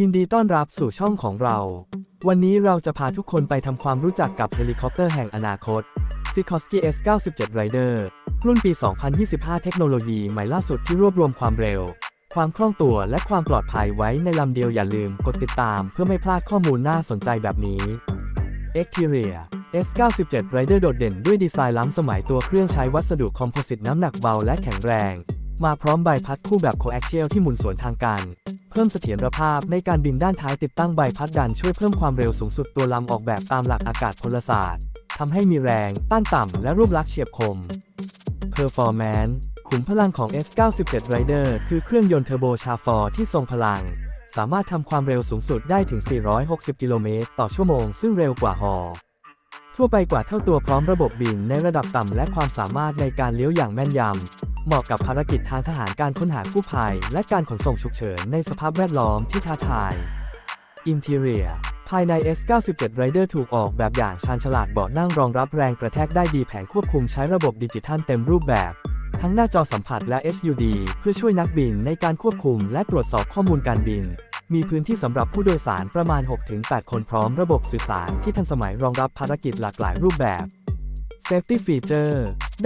ยินดีต้อนรับสู่ช่องของเรา วันนี้เราจะพาทุกคนไปทำความรู้จักกับเฮลิคอปเตอร์แห่งอนาคต s i k o s k y S97 Rider รุ่นปี 2025 เทคโนโลยีใหม่ล่าสุดที่รวบรวมความเร็ว ความคล่องตัวและความปลอดภัยไว้ในลำเดียวอย่าลืมกดติดตามเพื่อไม่พลาดข้อมูลน่าสนใจแบบนี้ Exterior S97 Rider โดดเด่นด้วยดีไซน์ล้ำสมัยตัวเครื่องใช้วัสดุคอมโพสิตน้ำหนักเบาและแข็งแรง มาพร้อมใบพัดคู่แบบโคแอคเชียลที่หมุนสวนทางกัน เพิ่มเสถียรภาพในการบินด้านท้ายติดตั้งใบพัดดันช่วยเพิ่มความเร็วสูงสุดตัวลำออกแบบตามหลักอากาศพลศาสตร์ทำให้มีแรง ต้านต่ำและรูปลักษณ์เฉียบคม Performance ขุมพลังของ S97 Rider คือเครื่องยนต์เทอร์โบชาฟอร์ที่ทรงพลัง สามารถทำความเร็วสูงสุดได้ถึง 460 กิโลเมตรต่อชั่วโมง ซึ่งเร็วกว่าฮอ ทั่วไปกว่าเท่าตัวพร้อมระบบบินในระดับต่ำและความสามารถในการเลี้ยวอย่างแม่นยำ เหมาะกับภารกิจทางทหารการค้นหากู้ภัย และการขนส่งฉุกเฉินในสภาพแวดล้อมที่ท้าทาย Interior ภายใน S97 Rider ถูกออกแบบอย่างชาญฉลาดเบาะนั่งรองรับแรงกระแทกได้ดีแผงควบคุมใช้ระบบดิจิทัลเต็มรูปแบบ ทั้งหน้าจอสัมผัสและ SUD เพื่อช่วยนักบินในการควบคุมและตรวจสอบข้อมูลการบิน มีพื้นที่สำหรับผู้โดยสารประมาณ 6-8 คนพร้อมระบบสื่อสารที่ทันสมัยรองรับภารกิจหลากหลายรูปแบบ Safety Feature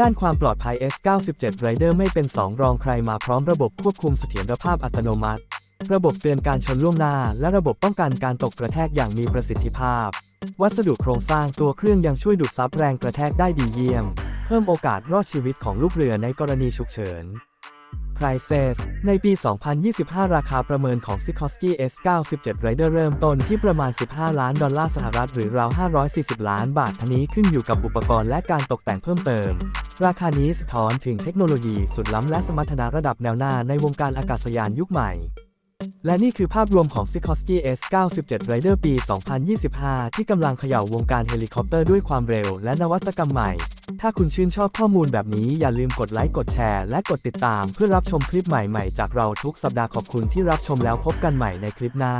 ด้านความปลอดภัย S97 Rider ไม่เป็นสองรองใครมาพร้อมระบบควบคุมเสถียรภาพอัตโนมัติ ระบบเตือนการชนล่วงหน้า และระบบป้องกันการตกกระแทกอย่างมีประสิทธิภาพ วัสดุโครงสร้างตัวเครื่องยังช่วยดูดซับแรงกระแทกได้ดีเยี่ยม เพิ่มโอกาสรอดชีวิตของลูกเรือในกรณีฉุกเฉิน Prices ในปี 2025 ราคาประเมินของ Sikorsky S97 Rider เริ่มต้นที่ประมาณ 15 ล้านดอลลาร์สหรัฐหรือราว 540 ล้านบาททั้งนี้ขึ้นอยู่กับอุปกรณ์และการตกแต่งเพิ่มเติม ราคานี้สะท้อนถึงเทคโนโลยีสุดล้ำและสมรรถนะระดับแนวหน้าในวงการอากาศยานยุคใหม่ และนี่คือภาพรวมของ Sikorsky S97 Rider ปี 2025 ที่กำลังเขย่าวงการเฮลิคอปเตอร์ด้วยความเร็วและนวัตกรรมใหม่ ถ้าคุณชื่นชอบข้อมูลแบบนี้อย่าลืมกดไลค์ กดแชร์ และกดติดตามเพื่อรับชมคลิปใหม่ๆ จากเราทุกสัปดาห์ขอบคุณที่รับชมแล้วพบกันใหม่ในคลิปหน้า